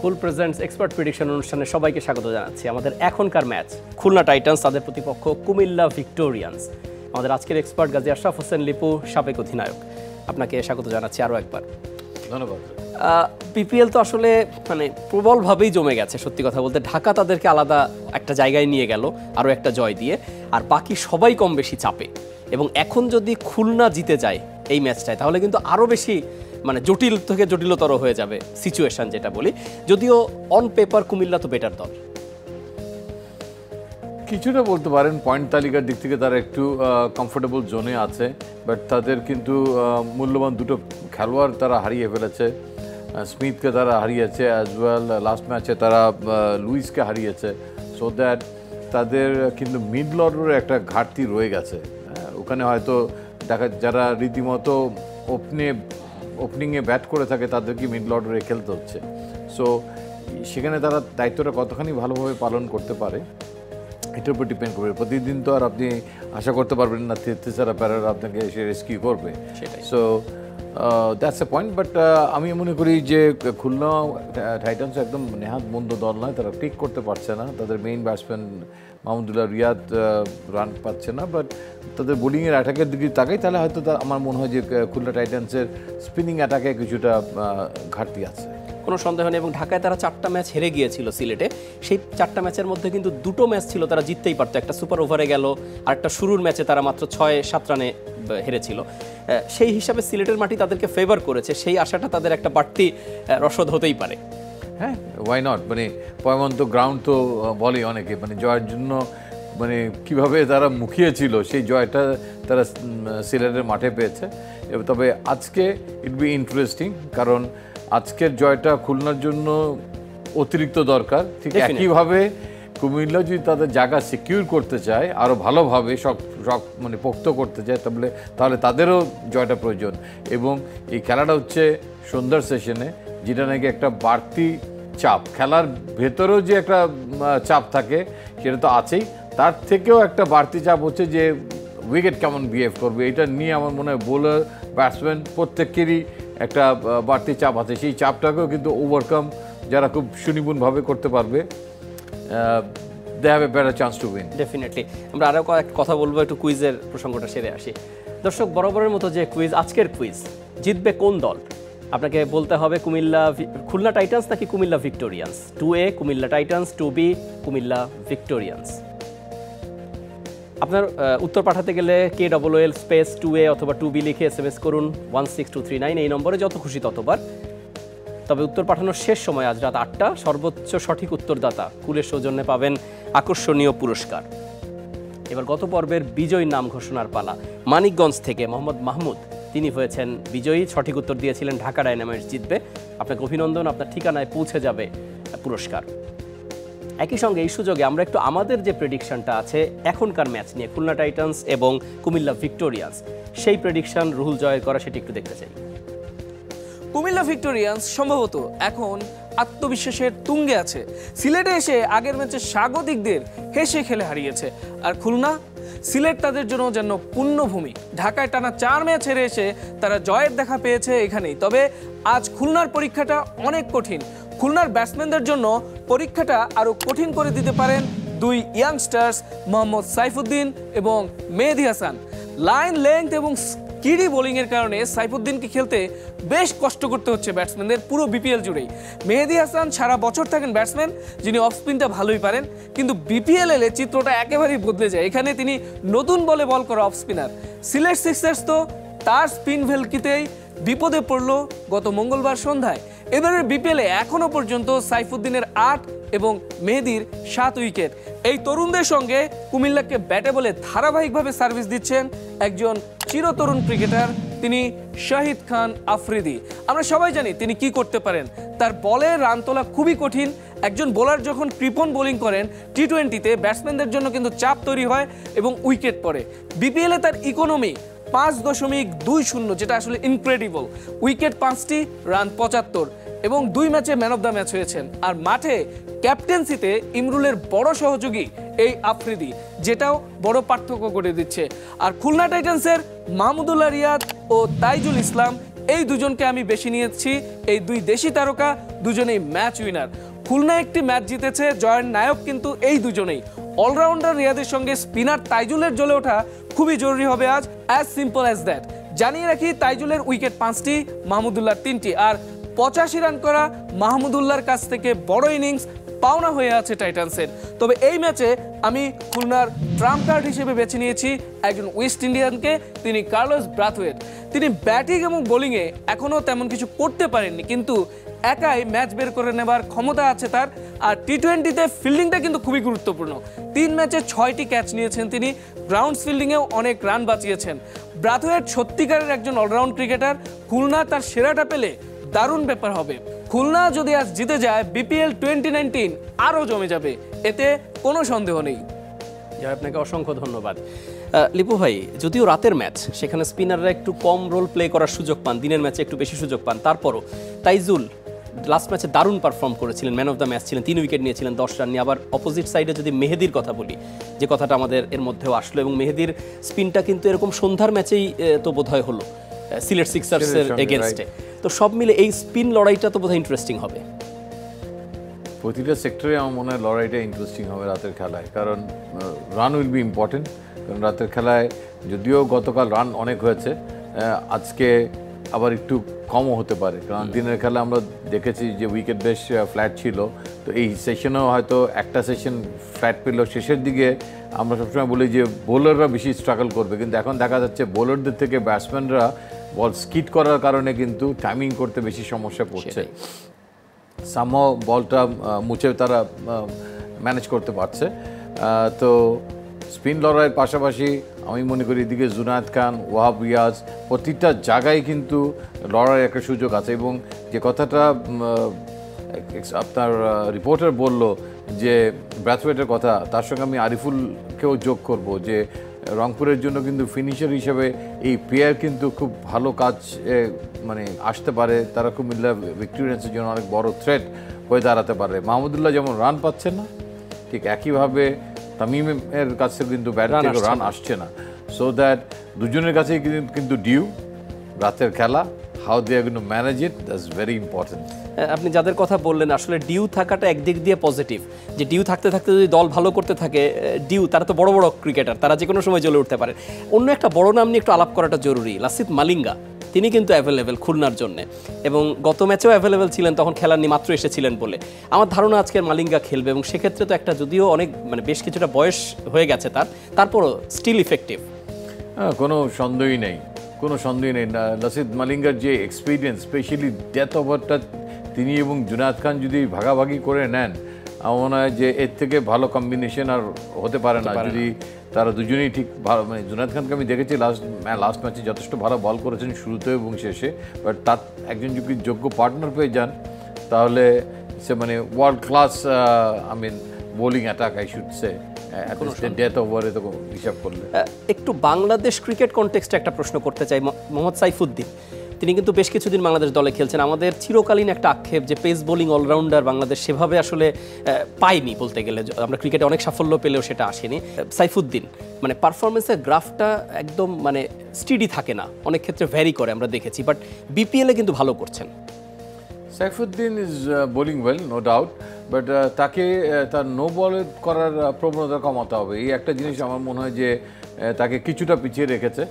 ফুল presents expert prediction অনুষ্ঠানে সবাইকে স্বাগত জানাচ্ছি। আমাদের এখনকার ম্যাচ খুলনা টাইটান্স তাদের প্রতিপক্ষ কুমিল্লা ভিক্টোরিয়ান্স। আমাদের আজকের এক্সপার্ট গাজী আশরাফ হোসেন লিপু সাবেক অধিনায়ক। আপনাকে স্বাগত জানাচ্ছি আরও একবার। ধন্যবাদ। পিপিএল তো আসলে মানে প্রবলভাবেই জমে গেছে সত্যি কথা বলতে। ঢাকা তাদেরকে আলাদা একটা জায়গায় নিয়ে গেল আরও একটা জয় দিয়ে। আর বাকি সবাই কম বেশি চাপে। এবং এখন যদি খুলনা জিতে যায় এই ম্যাচটায় তাহলে কিন্তু আরও বেশি মানে জটিল থেকে জটিলতর হয়ে যাবে সিচুয়েশন যেটা বলি। যদিও অন পেপার কুমিল্লা তো বেটার দল। কিছুটা বলতে পারেন পয়েন্ট তালিকার দিক থেকে তারা একটু কমফোর্টেবল জোনে আছে বাট তাদের কিন্তু মূল্যবান দুটো খেলোয়াড় তারা হারিয়ে ফেলেছে। স্মিথকে তারা হারিয়েছে অ্যাজ ওয়েল লাস্ট ম্যাচে তারা লুইসকে হারিয়েছে। সো দ্যাট তাদের কিন্তু মিডল অর্ডারের একটা ঘাটতি রয়ে গেছে। ওখানে হয়তো দেখা, যারা রীতিমতো ওপনে ওপেনিংয়ে ব্যাট করে থাকে তাদেরকে মিডল অর্ডারে খেলতে হচ্ছে। সো সেখানে তারা দায়িত্বটা কতখানি ভালোভাবে পালন করতে পারে এটার উপর ডিপেন্ড করবে। প্রতিদিন তো আর আপনি আশা করতে পারবেন না তেত্রিশ প্যারার আপনাকে এসে রেস্কিউ করবে। So that's a point but আমি মনে করি যে খুলনা টাইটান্স একদম নেহাত মন্দ দল নয়, তারা ক্লিক করতে পারছে না। তাদের main batsman Mahmudullah Riyad run পাচ্ছে না বাট তাদের বোলিংয়ের অ্যাটাকের দিকে তাকাই, তাহলে হয়তো আমার মনে হয় যে খুলনা টাইটান্সের স্পিনিং অ্যাটাকে কিছুটা ঘাটতি আছে। কোনো সন্দেহ নেই এবং ঢাকায় তারা চারটা ম্যাচ হেরে গিয়েছিল সিলেটে। সেই চারটা ম্যাচের মধ্যে কিন্তু দুটো ম্যাচ ছিল তারা জিততেই পারতো। একটা সুপার ওভারে গেল আর একটা শুরুর ম্যাচে তারা মাত্র ছয়, সাত রানে হেরেছিল। সেই হিসাবে সিলেটের মাটি তাদেরকে ফেভার করেছে। সেই আশাটা তাদের একটা বাড়তি রসদ হতেই পারে। হ্যাঁ ওয়াই নট মানে পয়মন্ত গ্রাউন্ড তো বলে অনেকে মানে জয়ের জন্য মানে কীভাবে তারা মুখিয়েছিল, সেই জয়টা তারা সিলেটের মাঠে পেয়েছে। তবে আজকে ইট বি ইন্টারেস্টিং কারণ আজকের জয়টা খুলনার জন্য অতিরিক্ত দরকার। ঠিক. একইভাবে কুমিল্লা যদি তাদের জায়গা সিকিউর করতে চায় আরও ভালোভাবে সব সব মানে পোক্ত করতে চায় তাহলে তাহলে তাদেরও জয়টা প্রয়োজন। এবং এই খেলাটা হচ্ছে সন্ধ্যার সেশনে যেটা নাকি একটা বাড়তি চাপ। খেলার ভেতরেও যে একটা চাপ থাকে সেটা তো আছেই। তার থেকেও একটা বাড়তি চাপ হচ্ছে যে উইকেট কেমন বিহেভ করবে এটা নিয়ে আমার মনে হয় বোলার ব্যাটসম্যান প্রত্যেকেরই একটা বাড়তি চাপ আছে। সেই চাপটাকেও কিন্তু ওভারকাম যারা খুব সুনিপুণভাবে করতে পারবে they have a better chance to win definitely আমরা আরও কথা বলব, একটু কুইজের প্রসঙ্গটা সেরে আসি। দর্শক, বরাবরের মতো যে কুইজ আজকের কুইজ জিতবে কোন দল? আপনাকে বলতে হবে কুমিল্লা খুলনা টাইটান্স নাকি Comilla Victorians two A Comilla Titans two B Comilla Victorians আপনার উত্তর পাঠাতে গেলে K double L space two A অথবা টু বি লিখে এস এম এস করুন, one six two three nine এই নম্বরে যত খুশি ততবার। তবে উত্তর পাঠানোর শেষ সময় আজ রাত আটটা, সর্বোচ্চ সঠিক উত্তরদাতা কুলের সৌজন্যে পাবেন আকর্ষণীয় পুরস্কার। এবার গত পর্বের বিজয়ী নাম ঘোষণার পালা। মানিকগঞ্জ থেকে মোহাম্মদ মাহমুদ, তিনি হয়েছেন বিজয়ী, সঠিক উত্তর দিয়েছিলেন ঢাকা ডায়নামাইটস জিতবে। আপনাকে অভিনন্দন, আপনার ঠিকানায় পৌঁছে যাবে পুরস্কার। একই সঙ্গে এই সুযোগে আমরা একটু আমাদের যে প্রেডিকশনটা আছে, এখনকার ম্যাচ নিয়ে, খুলনা টাইটান্স এবং কুমিল্লা ভিক্টোরিয়ান্স সেই প্রেডিকশন রুহুল জয়ের করা সেটি একটু দেখতে চাই। কুমিল্লা ভিক্টোরিয়ান্স সম্ভবত এখন আত্মবিশ্বাসের তুঙ্গে আছে। সিলেটে এসে আগের ম্যাচে স্বাগতিকদের হেসে খেলে হারিয়েছে। আর খুলনা? সিলেট তাদের জন্য যেন পুণ্যভূমি। ঢাকায় টানা চার ম্যাচ হেরে এসে তারা জয়ের দেখা পেয়েছে এখানেই। তবে আজ খুলনার পরীক্ষাটা অনেক কঠিন। খুলনার ব্যাটসম্যানদের জন্য পরীক্ষাটা আরও কঠিন করে দিতে পারেন দুই ইয়াংস্টার্স মোহাম্মদ সাইফুদ্দিন এবং মেহেদি হাসান। লাইন লেংথ এবং কিডি বোলিংয়ের কারণে সাইফুদ্দিনকে খেলতে বেশ কষ্ট করতে হচ্ছে ব্যাটসম্যানদের পুরো বিপিএল জুড়েই। মেহেদি হাসান সারা বছর থাকেন ব্যাটসম্যান যিনি অফ স্পিনটা ভালোই পারেন, কিন্তু বিপিএল এলে চিত্রটা একেবারেই বদলে যায়। এখানে তিনি নতুন বলে বল করা অফ স্পিনার সিলেট সিক্সার্স তো তার স্পিন ভেলকিতেই বিপদে পড়ল গত মঙ্গলবার সন্ধ্যায়। এবারের বিপিএলে এখনও পর্যন্ত সাইফুদ্দিনের আট এবং মেহেদির সাত উইকেট। এই তরুণদের সঙ্গে কুমিল্লাকে ব্যাটে বলে ধারাবাহিকভাবে সার্ভিস দিচ্ছেন একজন চিরতরুণ ক্রিকেটার, তিনি শাহিদ খান আফ্রিদি। আমরা সবাই জানি তিনি কি করতে পারেন। তার বলে রান তোলা খুবই কঠিন। একজন বোলার যখন কৃপন বোলিং করেন টি টোয়েন্টিতে ব্যাটসম্যানদের জন্য কিন্তু চাপ তৈরি হয় এবং উইকেট পড়ে। বিপিএলে তার ইকোনমি পাঁচ দশমিক দুই শূন্য, যেটা আসলে ইনক্রেডিবল উইকেট পাঁচটি রান পঁচাত্তর, এবং দুই ম্যাচে ম্যান অফ দ্য ম্যাচ হয়েছেন। আর মাঠে ক্যাপ্টেন্সিতে ইমরুলের বড় সহযোগী এই আফ্রিদি, যেটাও বড় পার্থক্য করে দিচ্ছে। আর খুলনা টাইটান্সের মাহমুদুল্লাহ রিয়াদ ও তাইজুল ইসলাম, এই দুজনকে আমি বেশি নিয়েছি। এই দুই দেশি তারকা দুজনেই ম্যাচ উইনার খুলনা একটি ম্যাচ জিতেছে, জয়ের নায়ক কিন্তু এই দুজনেই। অলরাউন্ডার রিয়াদের সঙ্গে স্পিনার তাইজুলের জ্বলে ওঠা খুবই জরুরি হবে আজ অ্যাজ সিম্পল অ্যাজ দ্যাট জানিয়ে রাখি, তাইজুলের উইকেট পাঁচটি মাহমুদুল্লাহ তিনটি। আর পঁচাশি রান করা মাহমুদুল্লাহর কাছ থেকে বড় ইনিংস পাওনা হয়ে আছে টাইটান্সের। তবে এই ম্যাচে আমি খুলনার ট্রাম্প কার্ড হিসেবে বেছে নিয়েছি একজন ওয়েস্ট ইন্ডিয়ানকে, তিনি কার্লোস ব্রাথওয়েট। তিনি ব্যাটিং এবং বোলিংয়ে এখনও তেমন কিছু করতে পারেননি, কিন্তু একাই ম্যাচ বের করে নেবার ক্ষমতা আছে তার। আর টি টোয়েন্টিতে ফিল্ডিংটা কিন্তু খুবই গুরুত্বপূর্ণ। তিন ম্যাচে ছয়টি ক্যাচ নিয়েছেন তিনি। গ্রাউন্ডস ফিল্ডিংয়েও অনেক রান বাঁচিয়েছেন। ব্রাথওয়েট সত্যিকারের একজন অলরাউন্ড ক্রিকেটার খুলনা তার সেরাটা পেলে দারুণ ব্যাপার হবে। খুলনা যদি আজ জিতে যায় বিপিএল টোয়েন্টি নাইনটিন আরও জমে যাবে। এতে কোনো সন্দেহ নেই। যাই আপনাকে অসংখ্য ধন্যবাদ। লিপু ভাই, যদিও রাতের ম্যাচ, সেখানে স্পিনাররা একটু কম রোল প্লে করার সুযোগ পান, দিনের ম্যাচে একটু বেশি সুযোগ পান, তারপরও, তাইজুল লাস্ট ম্যাচে দারুণ পারফর্ম করেছিলেন ম্যান অফ দ্য ম্যাচ ছিলেন তিন উইকেট নিয়েছিলেন দশ রান নিয়ে। আবার অপোজিট সাইডে যদি মেহেদির কথা বলি যে কথাটা আমাদের এর মধ্যেও আসলো এবং মেহেদির স্পিনটা কিন্তু এরকম সন্ধ্যার ম্যাচেই তো বোধহয় হলো সিলেট সিক্সার্সের এগেনস্টে তো সব মিলে এই স্পিন লড়াইটা তো বোধহয় ইন্টারেস্টিং হবে। প্রতিটা সেক্টরে আমার মনে হয় লড়াইটা ইন্টারেস্টিং হবে রাতের খেলায়। কারণ রান উইল বি ইম্পর্টেন্ট কারণ রাতের খেলায় যদিও গতকাল রান অনেক হয়েছে আজকে আবার একটু কমও হতে পারে। কারণ দিনের খেলা আমরা দেখেছি যে উইকেট বেশ ফ্ল্যাট ছিল। তো এই সেশনেও হয়তো একটা সেশন ফ্ল্যাট পেল। শেষের দিকে আমরা সবসময় বলি যে বোলাররা বেশি স্ট্রাগল করবে। কিন্তু এখন দেখা যাচ্ছে বোলারদের থেকে ব্যাটসম্যানরা বল স্কিট করার কারণে কিন্তু টাইমিং করতে বেশি সমস্যা পড়ছে। সাম বলটা মুছে তারা ম্যানেজ করতে পারছে। তো স্পিন লড়াইয়ের পাশাপাশি আমি মনে করি এদিকে জুনায়দ খান, ওয়াহাব রিয়াজ প্রতিটা জায়গায় কিন্তু লড়াইয়ের একটা সুযোগ আছে এবং যে কথাটা আপনার রিপোর্টার বলল যে ব্র্যাথওয়েটের কথা, তার সঙ্গে আমি আরিফুলকেও যোগ করব যে রংপুরের জন্য কিন্তু ফিনিশার হিসেবে এই প্লেয়ার কিন্তু খুব ভালো কাজ মানে আসতে পারে। তারা খুব মিল্লা ভিক্টোরিয়ান্সের জন্য অনেক বড় থ্রেট হয়ে দাঁড়াতে পারে। মাহমুদুল্লাহ যেমন রান পাচ্ছেন না, ঠিক একইভাবে তামিমের কাছে কিন্তু ব্যাট রান থেকে আসছে। রান আসছে না। সো দ্যাট দুজনের কাছেই কিন্তু- ডিউ রাতের খেলা how they are manage it that's very important আপনি যাদের কথা বললেন আসলে ডিউ থাকাটা একদিক দিয়ে পজিটিভ যে ডিউ থাকতে থাকতে যদি দল ভালো করতে থাকে ডিউ তারা তো বড় বড় ক্রিকেটার তারা যে কোনো সময় জ্বলে উঠতে পারে। অন্য একটা বড় নাম নিয়ে একটু আলাপ করাটা জরুরি লাসিত মালিঙ্গা। তিনি কিন্তু অ্যাভেলেবেল খুলনার জন্য। এবং গত ম্যাচেও অ্যাভেলেবেল ছিলেন তখন খেলার নিয়ে মাত্র এসেছিলেন বলে। আমার ধারণা আজকের মালিঙ্গা খেলবে এবং সেক্ষেত্রে তো একটা যদিও অনেক মানে বেশ কিছুটা বয়স হয়ে গেছে তার তারপরও স্টিল ইফেক্টিভ কোনো সন্দেহই নেই কোনো সন্দেহ নেই। না লাসিদ মালিঙ্গার যে এক্সপিরিয়েন্স স্পেশালি ডেথ ওভারটা তিনি এবং জুনায়দ খান যদি ভাগাভাগি করে নেন আমার মনে হয় যে এর থেকে ভালো কম্বিনেশন আর হতে পারে না। যদি তারা দুজনেই ঠিক ভালো মানে জুনায়দ খানকে আমি দেখেছি লাস্ট লাস্ট ম্যাচে যথেষ্ট ভালো বল করেছেন শুরুতে এবং শেষে। বাট তার একজন যদি যোগ্য পার্টনার পেয়ে যান তাহলে সে মানে world class I mean bowling attack I should say death ওভারে তো হিসাব করলে। একটু বাংলাদেশ ক্রিকেট কনটেক্সটে একটা প্রশ্ন করতে চাই মোহাম্মদ সাইফুদ্দিন। তিনি কিন্তু বেশ কিছুদিন বাংলাদেশ দলে খেলছেন। আমাদের চিরকালীন একটা আক্ষেপ যে পেস বোলিং অলরাউন্ডার বাংলাদেশ সেভাবে আসলে পাইনি বলতে গেলে। আমরা ক্রিকেটে অনেক সাফল্য পেলেও সেটা আসেনি। সাইফুদ্দিন মানে পারফরমেন্সের গ্রাফটা একদম মানে স্টিডি থাকে না। অনেক ক্ষেত্রে ভ্যারি করে আমরা দেখেছি, বাট বিপিএলে কিন্তু ভালো করছেন। Saifuddin is bowling well, no doubt, but তাকে তার নো বল করার প্রবণতা কমাতে হবে। এই একটা জিনিস আমার মনে হয় যে তাকে কিছুটা পিছিয়ে রেখেছে।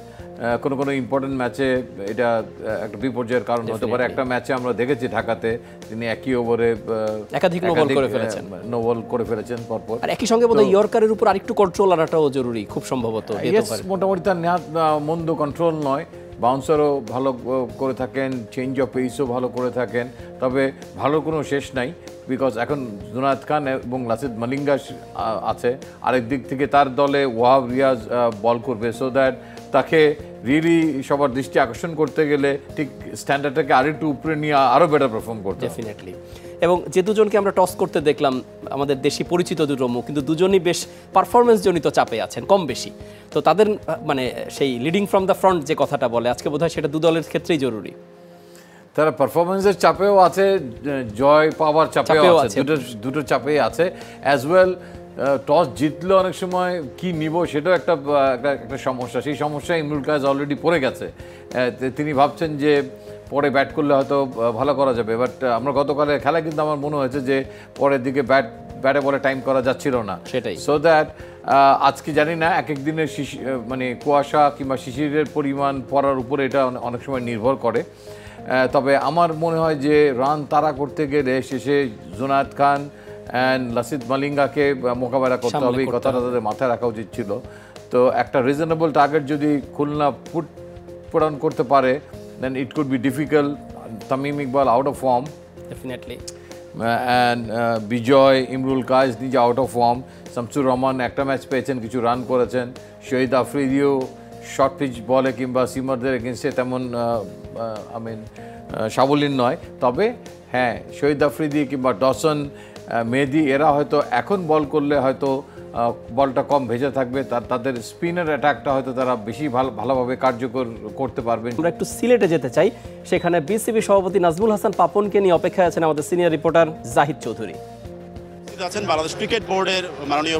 কোনো কোনো ইম্পর্টেন্ট ম্যাচে এটা একটা বিপর্যয়ের কারণ হতে পারে। একটা ম্যাচে আমরা দেখেছি ঢাকাতে তিনি একই ওভারে একাধিক ball করে ফেলেছেন। নো বল করে ফেলেছেন পরপর। আর একই সঙ্গে বোধহয় ইয়র্কারের উপর আরেকটু কন্ট্রোল আনাটাও জরুরি খুব সম্ভবত। মোটামুটি তার নেহাত মন্দ কন্ট্রোল নয়। বাউন্সারও ভালো করে থাকেন চেঞ্জ অফ পেসও ভালো করে থাকেন। তবে ভালো কোনো শেষ নাই বিকজ এখন জুনায়দ খান এবং লাসিদ মালিঙ্গা আছে। আরেক দিক থেকে তার দলে ওয়াহাব রিয়াজ বল করবে। সো দ্যাট তাকে রিয়েলি সবার দৃষ্টি আকর্ষণ করতে গেলে ঠিক স্ট্যান্ডার্ডটাকে আরেকটু উপরে নিয়ে আরও বেটার পারফর্ম করতে। ডেফিনেটলি এবং যে দুজনকে আমরা টস করতে দেখলাম আমাদের দেশি পরিচিত দুটো মুখ কিন্তু দুজনই বেশ পারফরমেন্স জনিত চাপে আছেন কম বেশি তো তাদের মানে সেই লিডিং ফ্রম দ্য ফ্রন্ট যে কথাটা বলে আজকে বোধহয় সেটা দু দলের ক্ষেত্রেই জরুরি তারা পারফরমেন্সের চাপেও আছে জয় পাওয়ার চাপেও আছে। দুটো দুটো চাপেই আছে অ্যাজ ওয়েল টস জিতলে অনেক সময় কি নিব সেটাও একটা একটা একটা সমস্যা। সেই সমস্যা ইমরুল কাজ অলরেডি পড়ে গেছে। তিনি ভাবছেন যে পরে ব্যাট করলে হয়তো ভালো করা যাবে। বাট আমরা গতকালে খেলা কিন্তু আমার মনে হয়েছে যে পরের দিকে ব্যাট ব্যাটে বলে টাইম করা যাচ্ছিল না। সেটাই। সো দ্যাট আজকে জানি না এক এক দিনের শিশি মানে কুয়াশা কিংবা শিশিরের পরিমাণ পড়ার উপরে এটা অনেক সময় নির্ভর করে। তবে আমার মনে হয় যে রান তাড়া করতে গেলে শেষে জোনায়েদ খান অ্যান্ড লাসিদ মালিঙ্গাকে মোকাবেলা করতে হবে এই কথাটা তাদের মাথায় রাখা উচিত ছিল। তো একটা রিজনেবল টার্গেট যদি খুলনা পুট অন করতে পারে then it could be difficult Tamim Iqbal out of form definitely and Bijoy Imrul Kayes নিজে out of form Shamsur Rahman একটা ম্যাচ পেয়েছেন কিছু রান করেছেন। শহীদ আফ্রিদিও শর্ট পিচ বলে কিংবা সিমারদের এগেনস্টে তেমন আই মিন সাবলীন নয়। তবে হ্যাঁ শহীদ আফ্রিদি কিংবা ডসন মেহেদি, এরা হয়তো এখন বল করলে হয়তো বলটা কম ভেজে থাকবে তার তাদের স্পিনের অ্যাটাকটা হয়তো তারা বেশি ভালো ভালোভাবে কার্যকর করতে পারবেন আমরা একটু সিলেটে যেতে চাই, সেখানে বিসিবি সভাপতি নাজমুল হাসান পাপনকে নিয়ে অপেক্ষায় আছেন আমাদের সিনিয়র রিপোর্টার জাহিদ চৌধুরী। উপস্থিত আছেন বাংলাদেশ ক্রিকেট বোর্ডের মাননীয়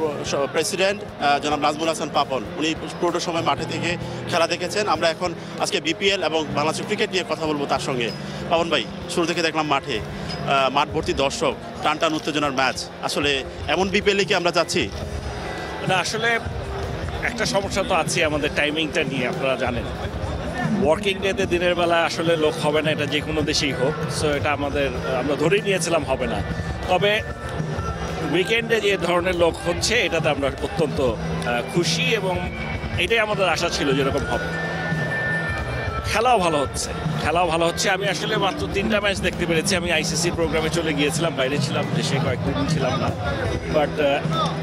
প্রেসিডেন্ট জনাব নাজমুল হাসান পাপন। উনি পুরোটা সময় মাঠে থেকে খেলা দেখেছেন। আমরা এখন আজকে বিপিএল এবং বাংলাদেশ ক্রিকেট নিয়ে কথা বলব তার সঙ্গে। পাপন ভাই, শুরু থেকে দেখলাম মাঠে মাঠ ভর্তি দর্শক টান টান উত্তেজনার ম্যাচ। আসলে এমন বিপিএলে কি আমরা যাচ্ছি? না, আসলে একটা সমস্যা তো আছে আমাদের টাইমিংটা নিয়ে, আপনারা জানেন। ওয়ার্কিং ডেতে দিনের বেলা আসলে লোক হবে না, এটা যে কোনো দেশেই হোক। সো এটা আমাদের, আমরা ধরেই নিয়েছিলাম হবে না। তবে উইকেন্ডে যে ধরনের লোক হচ্ছে, এটাতে আমরা অত্যন্ত খুশি এবং এটাই আমাদের আশা ছিল যেরকম হবে। খেলাও ভালো হচ্ছে, খেলাও ভালো হচ্ছে। আমি আসলে মাত্র তিনটা ম্যাচ দেখতে পেরেছি। আমি আইসিসি প্রোগ্রামে চলে গিয়েছিলাম, বাইরে ছিলাম, দেশে কয়েকদিন ছিলাম না। বাট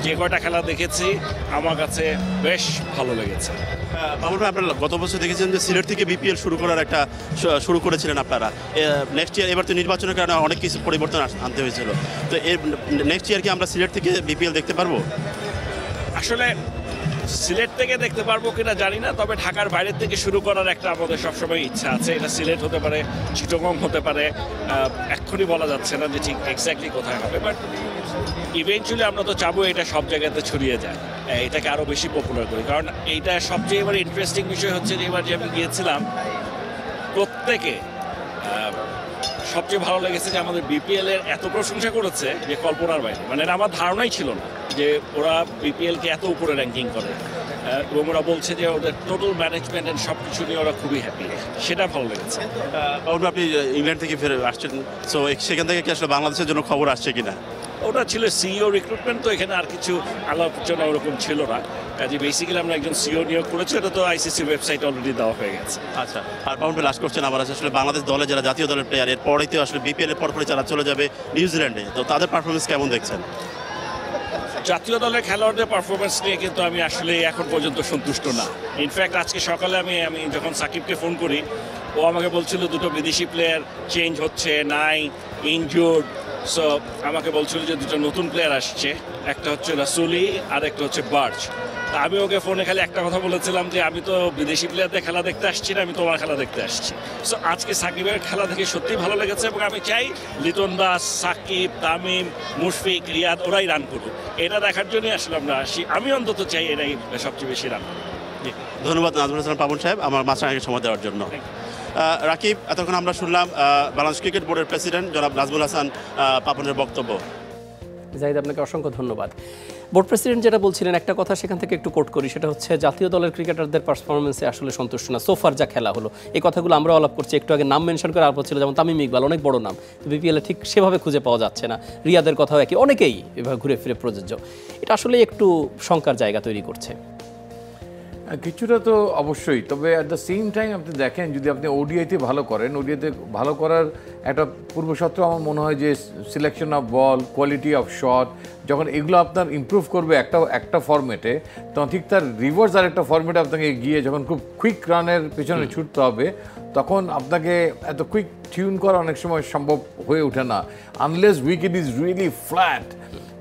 যে কয়টা খেলা দেখেছি, আমার কাছে বেশ ভালো লেগেছে। পাপন ভাই, আপনারা গত বছর দেখেছেন যে সিলেট থেকে বিপিএল শুরু করার একটা শুরু করেছিলেন আপনারা। নেক্সট ইয়ার এবার তো নির্বাচনের কারণে অনেক কিছু পরিবর্তন আনতে হয়েছিল। তো এর নেক্সট ইয়ার কি আমরা সিলেট থেকে বিপিএল দেখতে পারব? আসলে সিলেট থেকে দেখতে পারব কিনা জানি না, তবে ঢাকার বাইরের থেকে শুরু করার একটা আমাদের সবসময় ইচ্ছা আছে। এটা সিলেট হতে পারে, চিটগং হতে পারে এক্ষুনি বলা যাচ্ছে না যে ঠিক এক্স্যাক্টলি কোথায় হবে বাট ইভেনচুয়ালি আমরা তো চাবো এটা সব জায়গাতে ছড়িয়ে যায়। এটাকে আরও বেশি পপুলার করি। কারণ এইটা সবচেয়ে এবার ইন্টারেস্টিং বিষয় হচ্ছে যে এবার যে আমি গিয়েছিলাম, প্রত্যেকে সবচেয়ে ভালো লেগেছে যে আমাদের বিপিএল এর এত প্রশংসা করেছে যে কল্পনার বাইরে। মানে আমার ধারণাই ছিল না যে ওরা বিপিএল কে এত উপরে র্যাঙ্কিং করে। এবং ওরা বলছে যে ওদের টোটাল ম্যানেজমেন্ট এন্ড সব কিছু নিয়ে ওরা খুবই হ্যাপি সেটা ভালো লেগেছে। আপনি ইংল্যান্ড থেকে ফিরে আসছেন। সো সেখান থেকে কি আসলে বাংলাদেশের জন্য খবর আসছে কিনা? ওটা ছিল সিইও রিক্রুটমেন্ট তো এখানে আর কিছু আলোচনা ওরকম ছিল না। কাজে বেসিক্যালি আমরা একজন সিইও নিয়োগ করেছি এটা তো আইসিসি ওয়েবসাইট অলরেডি দেওয়া হয়ে গেছে। আচ্ছা আর পাউন্ড লাস্ট করছেন আবার আছে আসলে বাংলাদেশ দলে যারা জাতীয় দলের প্লেয়ার এর পরেই তো আসলে বিপিএল এর পরপরই যারা চলে যাবে নিউজিল্যান্ডে। তো তাদের পারফরমেন্স কেমন দেখছেন? জাতীয় দলের খেলোয়াড়দের পারফরমেন্স নিয়ে কিন্তু আমি আসলে এখন পর্যন্ত সন্তুষ্ট না। ইনফ্যাক্ট আজকে সকালে আমি আমি যখন সাকিবকে ফোন করি ও আমাকে বলছিল দুটো বিদেশি প্লেয়ার চেঞ্জ হচ্ছে নাই ইনজুর্ড সো আমাকে বলছিল যে দুটো নতুন প্লেয়ার আসছে। একটা হচ্ছে রাসুলি আর একটা হচ্ছে বার্চ তা আমি ওকে ফোনে খালি একটা কথা বলেছিলাম যে আমি তো বিদেশি প্লেয়ারদের খেলা দেখতে আসছি না আমি তোমার খেলা দেখতে আসছি। সো আজকে সাকিবের খেলা দেখে সত্যি ভালো লেগেছে এবং আমি চাই লিটন দাস সাকিব তামিম মুশফিক রিয়াদ ওরাই রান করুক। এটা দেখার জন্যই আসলে আমরা আসি। আমি অন্তত চাই এরাই সবচেয়ে বেশি রান। ধন্যবাদ নাজমুল হাসান পাবন সাহেব আমার মাঝখানে সময় দেওয়ার জন্য। রাকিব, এতক্ষণ আমরা শুনলাম বাংলাদেশ ক্রিকেট বোর্ডের প্রেসিডেন্ট জনাব নাজমুল হাসান পাপনের বক্তব্য। জাহিদ, আপনাকে অসংখ্য ধন্যবাদ। বোর্ড প্রেসিডেন্ট যেটা বলছিলেন, একটা কথা সেখান থেকে একটু কোট করি, সেটা হচ্ছে জাতীয় দলের ক্রিকেটারদের পারফরমেন্সে আসলে সন্তুষ্ট না। সোফার যা খেলা হলো, এই কথাগুলো আমরা আলাপ করছি, একটু আগে নাম মেনশন করে আলাপ ছিল যেমন তামিম ইকবাল, অনেক বড় নাম বিপিএলে ঠিক সেভাবে খুঁজে পাওয়া যাচ্ছে না। রিয়াদের কথাও একই, অনেকেই এভাবে ঘুরে ফিরে প্রযোজ্য। এটা আসলে একটু শঙ্কার জায়গা তৈরি করছে। কিছুটা তো অবশ্যই। তবে অ্যাট দ্য সেম টাইম আপনি দেখেন যদি আপনি ওডিআইতে ভালো করেন ওডিআইতে ভালো করার একটা পূর্বশর্ত আমার মনে হয় যে selection of ball quality of shot যখন এগুলো আপনার ইমপ্রুভ করবে একটা একটা ফর্মেটে তখন ঠিক তার রিভার্স আর একটা ফর্মেটে আপনাকে গিয়ে যখন খুব কুইক রানের পেছনে ছুটতে হবে তখন আপনাকে এত কুইক টিউন করা অনেক সময় সম্ভব হয়ে ওঠে না। Unless wicket is really flat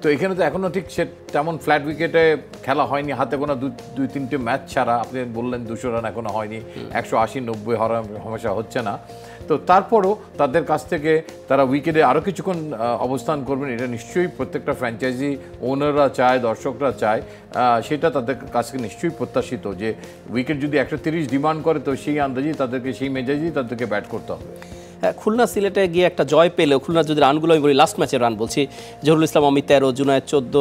তো এখানে তো এখনও ঠিক সে তেমন ফ্ল্যাট উইকেটে খেলা হয়নি। হাতে কোনো দু- দুই তিনটে ম্যাচ ছাড়া। আপনি বললেন দুশো রান এখনও হয়নি। একশো আশি নব্বই হওয়ার সমস্যা হচ্ছে না। তো তারপরও তাদের কাছ থেকে তারা উইকেটে আরও কিছুক্ষণ অবস্থান করবেন এটা নিশ্চয়ই প্রত্যেকটা ফ্র্যাঞ্চাইজি ওনাররা চায় দর্শকরা চায়। সেটা তাদের কাছ থেকে নিশ্চয়ই প্রত্যাশিত যে উইকেট যদি একশো তিরিশ ডিমান্ড করে তো সেই আন্দাজেই তাদেরকে সেই মেজাজেই তাদেরকে ব্যাট করতে হবে। খুলনা সিলেটে গিয়ে একটা জয় পেলেও খুলনা যদি রানগুলো আমি বলি লাস্ট ম্যাচের রান বলছি, জহুরুল ইসলাম অমিত তেরো, জুনায়দ চোদ্দ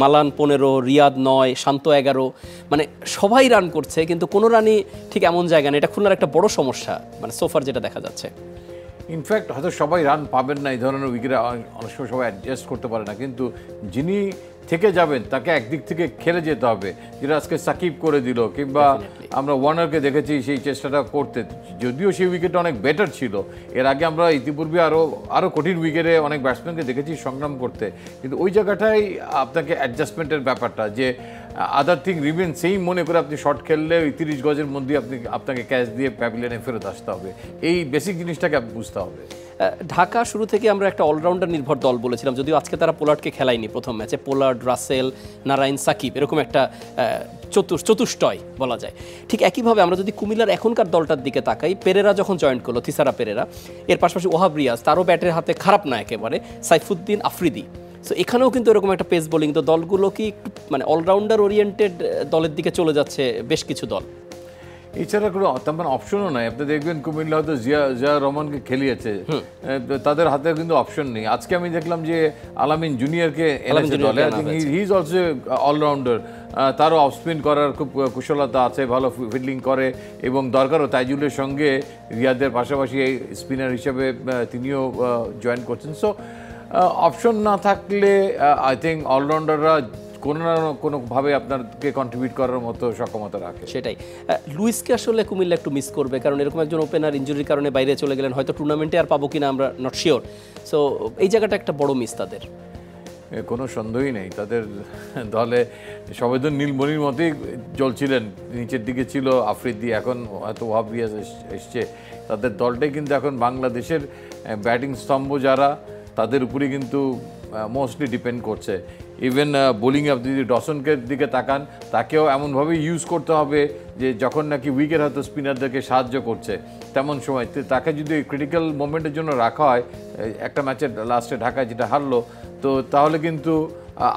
মালান পনেরো, রিয়াদ নয়, শান্ত এগারো মানে সবাই রান করছে, কিন্তু কোনো রানই ঠিক এমন জায়গা নেই। এটা খুলনার একটা বড় সমস্যা মানে সোফার যেটা দেখা যাচ্ছে। ইনফ্যাক্ট হয়তো সবাই রান পাবেন না, এই ধরনের উইকেটে অনেক সময় সবাই অ্যাডজাস্ট করতে পারে না, কিন্তু যিনি থেকে যাবেন তাকে একদিক থেকে খেলে যেতে হবে। যেটা আজকে সাকিব করে দিল কিংবা আমরা ওয়ার্নারকে দেখেছি সেই চেষ্টাটা করতে। যদিও সেই উইকেট অনেক বেটার ছিল। এর আগে আমরা ইতিপূর্বে আরও আরও কঠিন উইকেটে অনেক ব্যাটসম্যানকে দেখেছি সংগ্রাম করতে। কিন্তু ওই জায়গাটাই আপনাকে অ্যাডজাস্টমেন্টের ব্যাপারটা যে আদার থিং রিমেন সেই মনে করে আপনি শর্ট খেললে ওই তিরিশ গজের মধ্যে আপনি আপনাকে ক্যাচ দিয়ে প্যাভিলিয়নে ফেরত আসতে হবে। এই বেসিক জিনিসটাকে আপনি বুঝতে হবে। ঢাকা শুরু থেকে আমরা একটা অলরাউন্ডার নির্ভর দল বলেছিলাম, যদিও আজকে তারা পোলার্ডকে খেলায়নি প্রথম ম্যাচে, পোলার্ড, রাসেল, নারায়ণ, সাকিব, এরকম একটা চতুর, চতুষ্টয় বলা যায়। ঠিক একইভাবে আমরা যদি কুমিল্লার এখনকার দলটার দিকে তাকাই, পেরেরা যখন জয়েন করল, থিসারা পেরেরা, এর পাশাপাশি ওহাব রিয়াজ তারও ব্যাটের হাতে খারাপ না একেবারে, সাইফুদ্দিন আফ্রিদি। সো এখানেও কিন্তু এরকম একটা পেস বোলিং তো দলগুলো কি মানে অলরাউন্ডার ওরিয়েন্টেড দলের দিকে চলে যাচ্ছে বেশ কিছু দল? এছাড়া কোনো তেমন অপশনও নাই। আপনি দেখবেন কুমিল্লা হয়তো জিয়া জিয়া রহমানকে খেলিয়েছে। তাদের হাতে কিন্তু অপশন নেই। আজকে আমি দেখলাম যে আলামিন জুনিয়রকে এনেছে দলে। হি ইজ অলসো অলরাউন্ডার তারও অফ স্পিন করার খুব কুশলতা আছে ভালো ফিল্ডিং করে। এবং দরকারও তাইজুলের সঙ্গে রিয়াদের পাশাপাশি এই স্পিনার হিসেবে তিনিও জয়েন করছেন। সো অপশন না থাকলে আই থিঙ্ক অলরাউন্ডাররা কোনো না কোনোভাবে আপনাকে কন্ট্রিবিউট করার মতো সক্ষমতা রাখে। সেটাই। লুইসকে আসলে কুমিল্লা একটু মিস করবে কারণ এরকম একজন ওপেনার ইঞ্জুরির কারণে বাইরে চলে গেলেন হয়তো টুর্নামেন্টে আর পাবো কিনা আমরা নট শিওর সো এই জায়গাটা একটা বড় মিস তাদের। কোনো সন্দেহই নেই। তাদের দলে সবাই তো নীলমণির মতোই চলছিলেন নিচের দিকে ছিল আফ্রিদি এখন হয়তো ওয়াব রিয়াজ এসছে। তাদের দলটাই কিন্তু এখন বাংলাদেশের ব্যাটিং স্তম্ভ যারা তাদের উপরেই কিন্তু মোস্টলি ডিপেন্ড করছে। ইভেন বোলিংয়ে আপনি যদি ডসনকে দিকে তাকান তাকেও এমনভাবে ইউজ করতে হবে যে যখন নাকি উইকেট হয়তো স্পিনারদেরকে সাহায্য করছে তেমন সময়। তো তাকে যদি ক্রিটিক্যাল মোমেন্টের জন্য রাখা হয় একটা ম্যাচের লাস্টে ঢাকায় যেটা হারলো তো তাহলে কিন্তু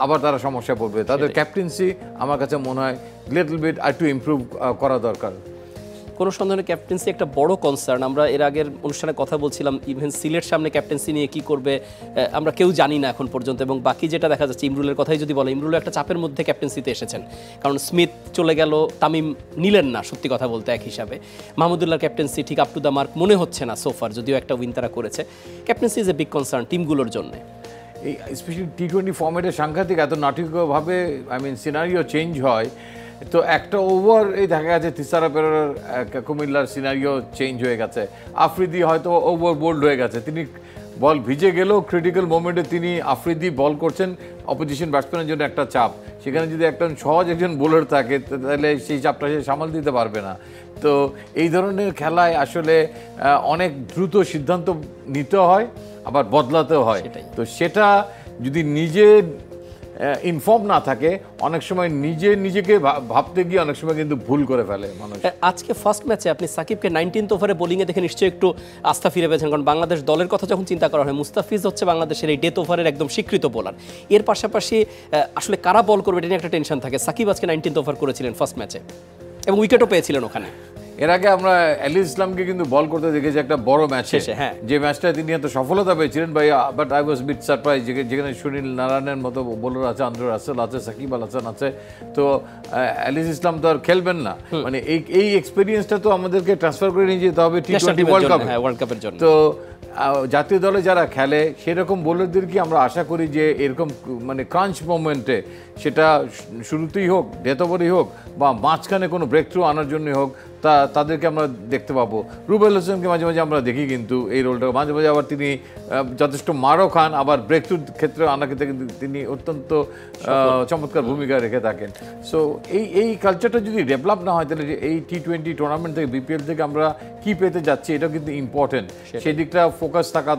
আবার তারা সমস্যা পড়বে। তাদের ক্যাপ্টেন্সি আমার কাছে মনে হয় লিটল বিট আর একটু ইমপ্রুভ করা দরকার। কোনো সন্দেহের ক্যাপ্টেন্সি একটা বড় কনসার্ন আমরা এর আগের অনুষ্ঠানে কথা বলছিলাম ইভেন সিলেট সামনে ক্যাপ্টেন্সি নিয়ে কি করবে আমরা কেউ জানি না এখন পর্যন্ত, এবং বাকি যেটা দেখা যাচ্ছে, ইমরুলের কথাই যদি বলে ইমরুল একটা চাপের মধ্যে ক্যাপ্টেন্সিতে এসেছেন। কারণ স্মিথ চলে গেল, তামিম নিলেন না, সত্যি কথা বলতে এক হিসাবে। মাহমুদুল্লাহ ক্যাপ্টেন্সি ঠিক আপ টু দ্য মার্ক মনে হচ্ছে না সোফার যদিও একটা উইন তারা করেছে। Captaincy is a big concern টিমগুলোর জন্য। এই স্পেশালি টি টোয়েন্টি ফর্মেটে সাংঘাতিক এত নাটকীয়ভাবে আই মিন সিনারিও চেঞ্জ হয় তো একটা ওভার এই দেখা গেছে তিসারা পেরার কুমিল্লার সিনারিও চেঞ্জ হয়ে গেছে। আফ্রিদি হয়তো ওভার বোল্ড হয়ে গেছে। তিনি বল ভিজে গেলেও ক্রিটিক্যাল মোমেন্টে তিনি আফ্রিদি বল করছেন অপোজিশন ব্যাটসম্যানের জন্য একটা চাপ। সেখানে যদি একটা সহজ একজন বোলার থাকে তাহলে সেই চাপটা সে সামাল দিতে পারবে না। তো এই ধরনের খেলায় আসলে অনেক দ্রুত সিদ্ধান্ত নিতে হয় আবার বদলাতেও হয়। তো সেটা যদি নিজে ইনফর্ম না থাকে, অনেক সময় নিজে নিজেকে ভাবতে গিয়ে অনেক সময় কিন্তু ভুল করে ফেলে মানুষ। আজকে ফার্স্ট ম্যাচে আপনি সাকিবকে নাইনটিন্থ ওভারে বোলিংয়ে দেখে নিশ্চয়ই একটু আস্থা ফিরে পেয়েছেন, কারণ বাংলাদেশ দলের কথা যখন চিন্তা করা হয়, মুস্তাফিজ হচ্ছে বাংলাদেশের এই ডেথ ওভারের একদম স্বীকৃত বোলার এর পাশাপাশি আসলে কারা বল করবে এটা নিয়ে একটা টেনশন থাকে। সাকিব আজকে নাইনটিন্থ ওভার করেছিলেন ফার্স্ট ম্যাচে এবং উইকেটও পেয়েছিলেন ওখানে। এর আগে আমরা আলী ইসলামকে কিন্তু বল করতে দেখেছি একটা বড় ম্যাচে। হ্যাঁ। যে ম্যাচটা তিনি এত সফলতা পেয়েছিলেন by but I was bit surprise যেখানে সুনীল নারায়ণের মতো বোলার আছে আন্দ্র রাসেল আছে সাকিব আল হাসান আছে। তো আলিস ইসলাম তো আর খেলবেন না। মানে এই এই এক্সপিরিয়েন্সটা তো আমাদেরকে ট্রান্সফার করে নিয়ে যেতে হবে টি টোয়েন্টি ওয়ার্ল্ড কাপ হ্যাঁ ওয়ার্ল্ড কাপের জন্য। তো জাতীয় দলে যারা খেলে সেরকম বোলারদেরকে আমরা আশা করি যে এরকম মানে ক্রাঞ্চ মোমেন্টে সেটা শুরুতেই হোক ডেথ ওভারই হোক বা মাঝখানে কোনো ব্রেক থ্রু আনার জন্যই হোক তা তাদেরকে আমরা দেখতে পাবো। রুবেল হোসেনকে মাঝে মাঝে আমরা দেখি কিন্তু এই রোলটা। মাঝে মাঝে আবার তিনি যথেষ্ট মারও খান। আবার ব্রেক থ্রুর ক্ষেত্রে কিন্তু তিনি অত্যন্ত চমৎকার ভূমিকা রেখে থাকেন। সো এই এই কালচারটা যদি ডেভেলপ না হয় তাহলে যে এই টি টোয়েন্টি টুর্নামেন্ট থেকে বিপিএল থেকে আমরা কি পেতে যাচ্ছি এটা কিন্তু ইম্পর্টেন্ট সেই দিকটা ফোকাস থাকা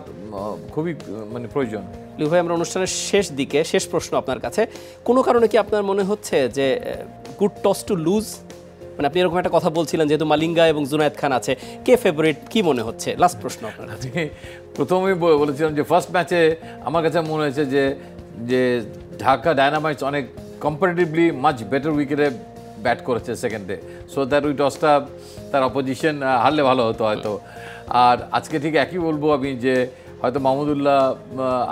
খুবই মানে প্রয়োজন। লিউ ভাই আমরা অনুষ্ঠানের শেষ দিকে শেষ প্রশ্ন আপনার কাছে। কোনো কারণে কি আপনার মনে হচ্ছে যে গুড টস টু লুজ মানে আপনি এরকম একটা কথা বলছিলেন যেহেতু মালিঙ্গা এবং জুনায়েদ খান আছে, কে ফেভারিট কি মনে হচ্ছে? লাস্ট প্রশ্ন আপনার প্রথমেই বলেছিলাম যে ফার্স্ট ম্যাচে আমার কাছে মনে হয়েছে যে যে ঢাকা ডায়নামাইটস অনেক কম্পারেটিভলি মাচ বেটার উইকেটে ব্যাট করেছে সেকেন্ডে সো দ্যাট উই টসটা তার অপোজিশন হারলে ভালো হতো হয়তো। আর আজকে ঠিক একই বলব আমি যে হয়তো মাহমুদুল্লাহ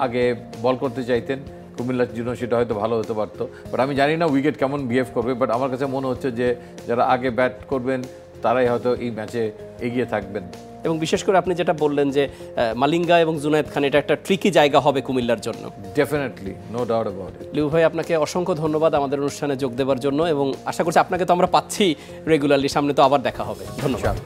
আগে বল করতে চাইতেন। কুমিল্লার জন্য সেটা হয়তো ভালো হতে পারতো। বাট আমি জানি না উইকেট কেমন বিহেভ করবে বাট আমার কাছে মনে হচ্ছে যে যারা আগে ব্যাট করবেন তারাই হয়তো এই ম্যাচে এগিয়ে থাকবেন। এবং বিশেষ করে আপনি যেটা বললেন যে মালিঙ্গা এবং জুনায়েদ খান এটা একটা ট্রিকি জায়গা হবে কুমিল্লার জন্য। Definitely no doubt about it Liu ভাই আপনাকে অসংখ্য ধন্যবাদ আমাদের অনুষ্ঠানে যোগ দেওয়ার জন্য এবং আশা করছি আপনাকে তো আমরা পাচ্ছি রেগুলারলি সামনে তো আবার দেখা হবে। ধন্যবাদ.